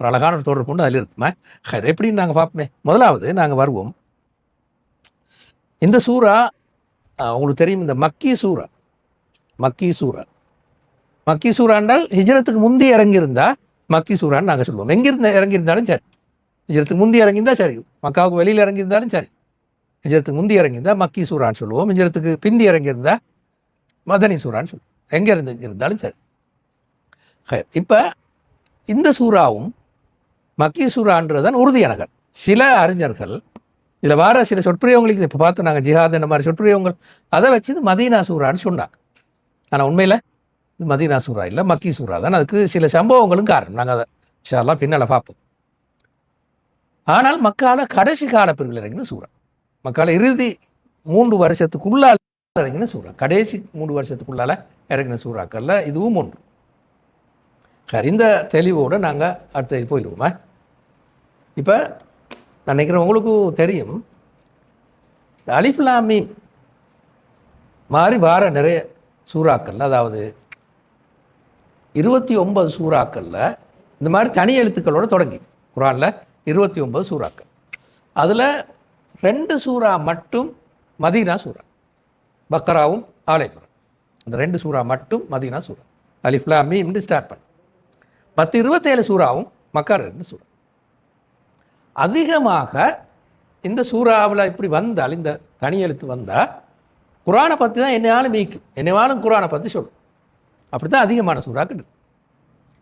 ஒரு அழகான ஒரு தொடர்பு உண்டு அதில் இருக்குமா ஹைர் எப்படி நாங்கள் பார்ப்போமே. முதலாவது நாங்கள் வருவோம். இந்த சூறா உங்களுக்கு தெரியும் இந்த மக்கி சூறா. மக்கி சூறா. மக்கி சூறா என்றால் முந்தி இறங்கியிருந்தா மக்கி சூறான்னு நாங்கள் சொல்லுவோம். எங்கிருந்த இறங்கியிருந்தாலும் சரி. ஹிஜரத்துக்கு முந்தி இறங்கியிருந்தா சரி. மக்காவுக்கு வெளியில் இறங்கியிருந்தாலும் சரி. ஹிஜரத்துக்கு முந்தி இறங்கியிருந்தா மக்கி சூறான்னு சொல்லுவோம். ஹிஜரத்துக்கு பிந்தி இறங்கியிருந்தா மதனி சூறான்னு சொல்லுவோம். எங்கே இருந்து இருந்தாலும் சரி இப்போ இந்த சூறாவும் மக்கி சூறான்றதான் உறுதியானகள் சில அறிஞர்கள் இதில் வார சில சொற்பிரயோகங்களுக்கு இப்போ பார்த்து நாங்கள் ஜிஹாத் இந்த மாதிரி சொற்பிரயோகங்கள் அதை வச்சு இது மதீனா சூறான்னு சொன்னாங்க. ஆனால் உண்மையில் இது மதீனா சூறா இல்லை மக்கி சூறா தான். அதுக்கு சில சம்பவங்களும் காரணம். நாங்கள் அதை ஷாலாம் பின்னால் பார்ப்போம். ஆனால் மக்கால கடைசி கால பிரிவில் இறங்கின சூறா. மக்கால இறுதி மூன்று வருஷத்துக்குள்ளால் இறங்கின சூறா. கடைசி மூன்று வருஷத்துக்குள்ளால இறங்கின சூறாக்கள்ல இதுவும் ஒன்று. சரிந்த தெளிவோடு நாங்கள் அடுத்த போயிடுவோமா? இப்போ நான் நினைக்கிறேன் உங்களுக்கு தெரியும். அலிஃப்லாமி மாதிரி வார நிறைய சூறாக்கள் அதாவது இருபத்தி ஒன்பது சூறாக்களில் இந்த மாதிரி தனி எழுத்துக்களோட தொடங்கி குரானில் இருபத்தி ஒன்பது சூறாக்கள். அதில் ரெண்டு சூறா மட்டும் மதீனா சூறா. பக்கராவும் ஆலைபுரம் அந்த ரெண்டு சூறா மட்டும் மதீனா சூறா. அலிஃப்லா மீம்னு ஸ்டார்ட் பண்ணு. பத்து இருபத்தேழு சூறாவும் மக்கார் ரெண்டு சூறா. அதிகமாக இந்த சூறாவில் இப்படி வந்தால் இந்த தனி எழுத்து வந்தால் குரானை பற்றி தான் என்னையாலும் மீக்கும் என்னையாலும் குரானை பற்றி சொல்லும். அப்படி தான் அதிகமான சூறாக்கள் இருக்கு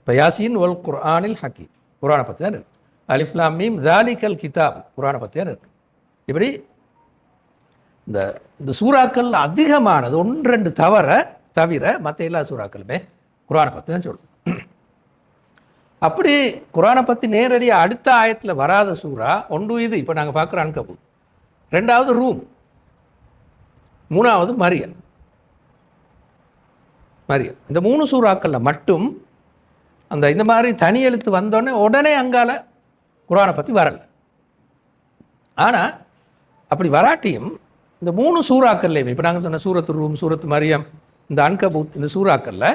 இப்போ யாசின் ஒல் குரானில் ஹக்கி குரானை பற்றி தான் இருக்குது அலிஃப்லாம் மீம் தாலிகல் கிதாப். குரானை பற்றி தான் இருக்குது இப்படி இந்த இந்த சூறாக்கள் அதிகமானது ஒன்று ரெண்டு தவிர தவிர மற்ற எல்லா சூறாக்களுமே குரானை பற்றி தான் சொல்லும். அப்படி குரானை பற்றி நேரடியாக அடுத்த ஆயத்தில் வராத சூறா ஒன்று இது இப்போ நாங்கள் பார்க்குற அன்கபு ரெண்டாவது ரூம். மூணாவது மரியல். மரியல். இந்த மூணு சூறாக்களில் மட்டும் அந்த இந்த மாதிரி தனி எழுத்து வந்தோடனே உடனே அங்கால குரானை பற்றி வரலை. ஆனால் அப்படி வராட்டியும் இந்த மூணு சூறாக்கள்லையுமே இப்போ நாங்கள் சொன்ன சூரத்து ரூம் சூரத்து மரியம் இந்த அன்கபூத் இந்த சூறாக்களில்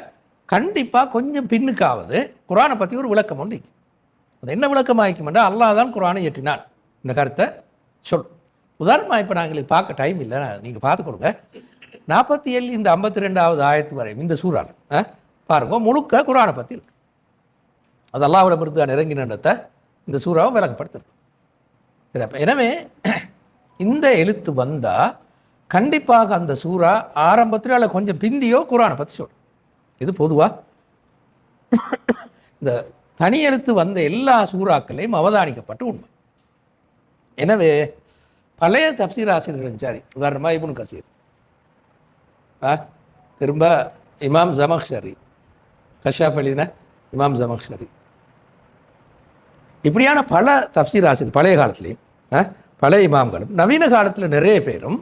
கண்டிப்பாக கொஞ்சம் பின்னுக்காவது குரானை பற்றி ஒரு விளக்கம் உண்டு அது என்ன விளக்கம் ஆகிக்குமெண்டா அல்லாஹ் தான் குரானை ஏற்றினான் இந்த கருத்தை சொல். உதாரணமாக இப்போ நாங்கள் பார்க்க டைம் இல்லை. நீங்கள் பார்த்து கொடுங்க நாற்பத்தி ஏழு இந்த ஐம்பத்தி ரெண்டாவது ஆயத்து வரை இந்த சூறால பாருங்க முழுக்க குரானை பற்றி இருக்கு. அது அல்லாஹ்விடம் இருந்து தான் இறங்கினத்தை இந்த சூறாவை விளக்கப்படுத்திருக்கு. சரி அப்போ எனவே இந்த எழுத்து வந்தால் கண்டிப்பாக அந்த சூறா ஆரம்பத்தில் அல்ல கொஞ்சம் பிந்தியோ குரானை பற்றி சொல்லும். இது பொதுவாக இந்த தனி எழுத்து வந்த எல்லா சூறாக்களையும் அவதானிக்கப்பட்ட உண்மை. எனவே பழைய தப்சீர் ஆசிரியர்களும் சரி உதாரணமாக இபுன் கசீர். ஆ திரும்ப இமாம் ஜமக்ஷரி கஷாப் அலினா இமாம் ஜமக்ஷரி இப்படியான பல தப்சீர் ஆசிரியர் பழைய காலத்துலேயும் ஆ, பழைய இமாம்களும் நவீன காலத்தில் நிறைய பேரும்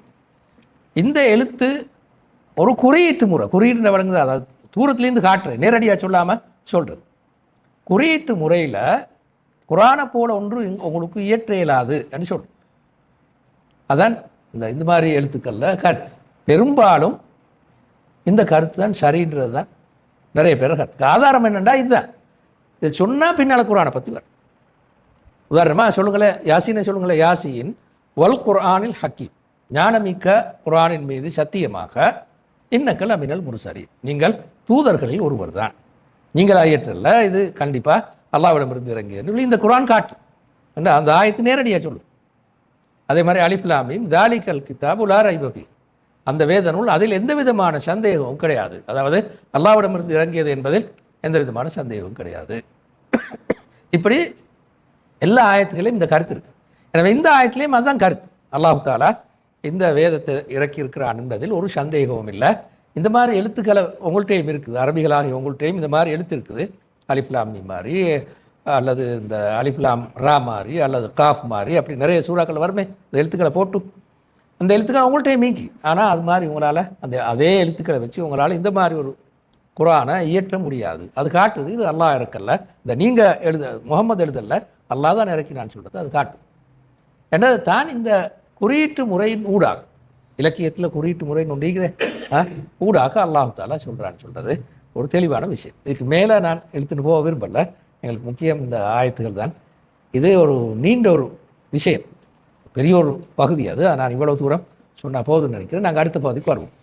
இந்த எழுத்து ஒரு குறியீட்டு முறை குறியீட்டு வழங்குது அதாவது தூரத்துலேருந்து காட்டுறேன். நேரடியாக சொல்லாமல் சொல்கிறது குறியீட்டு முறையில் குரானை போல ஒன்று உங்களுக்கு இயற்ற இயலாது என்று சொல்றோம் அதான் இந்த இந்த மாதிரி எழுத்துக்களில் கருத்து. பெரும்பாலும் இந்த கருத்து தான் சரின்றது தான் நிறைய பேர் கருத்து. ஆதாரம் என்னென்னா இதுதான். இதை சொன்னால் பின்னால் குரானை பற்றி வரும். உதாரணமாக சொல்லுங்களேன் யாசினை சொல்லுங்களேன் யாசியின் வல் குரானில் ஹக்கீம். ஞானமிக்க குரானின் மீது சத்தியமாக இன்னக்கல் அமினல் முருசரி நீங்கள் தூதர்களில் ஒருவர் தான் நீங்கள் ஐயற்றல்ல இது கண்டிப்பாக அல்லாவிடமிருந்து இறங்கியது இந்த குரான் காட்டு. என்ன அந்த ஆயத்து நேரடியாக சொல்லும். அதே மாதிரி அலிஃப்லாமின் தாலிகல் கிதாப் உலா ரைபபி அந்த வேத நூல் அதில் எந்த விதமான சந்தேகமும் கிடையாது. அதாவது அல்லாவிடமிருந்து இறங்கியது என்பதில் எந்த விதமான சந்தேகமும் கிடையாது. இப்படி எல்லா ஆயத்துகளையும் இந்த கருத்து இருக்கு. எனவே இந்த ஆயத்துலேயும் அதுதான் கருத்து. அல்லாஹு தாலா இந்த வேதத்தை இறக்கி இருக்கிறான் என்பதில் ஒரு சந்தேகமும் இல்லை. இந்த மாதிரி எழுத்துக்களை உங்கள்கிட்டையும் இருக்குது. அரபிகளாக உங்கள்கிட்டையும் இந்த மாதிரி எழுத்து இருக்குது. அலிஃப்லாம் மீ மாதிரி அல்லது இந்த அலிஃப்லாம் ரா மாதிரி அல்லது காஃப் மாதிரி அப்படி நிறைய சூறாக்கள் வருமே இந்த எழுத்துக்களை போட்டு. அந்த எழுத்துக்கள் உங்கள்கிட்டயும் மீங்கி ஆனால் அது மாதிரி உங்களால் அந்த அதே எழுத்துக்களை வச்சு உங்களால் இந்த மாதிரி ஒரு குரானை இயற்ற முடியாது. அது காட்டுது இது அல்லாஹ் இறக்கல்ல. இந்த நீங்கள் எழுத முகமது எழுதல்ல அல்லாஹ் தான் இறக்கினான்னு சொல்கிறது அது காட்டு என்னது தான் இந்த குறியீட்டு முறையின் ஊடாக இலக்கியத்தில் குறியீட்டு முறைன்னு ஒன்று ஊடாக அல்லாஹாலா சொல்கிறான்னு சொல்கிறது ஒரு தெளிவான விஷயம். இதுக்கு மேலே நான் எடுத்துகிட்டு போக விரும்பல. எங்களுக்கு முக்கியம் இந்த ஆயத்துகள் தான். இது ஒரு நீண்ட ஒரு விஷயம். பெரிய ஒரு பகுதி அது. நான் இவ்வளோ தூரம் சொன்னால் போதும்னு நினைக்கிறேன். நாங்கள் அடுத்த பகுதிக்கு வருவோம்.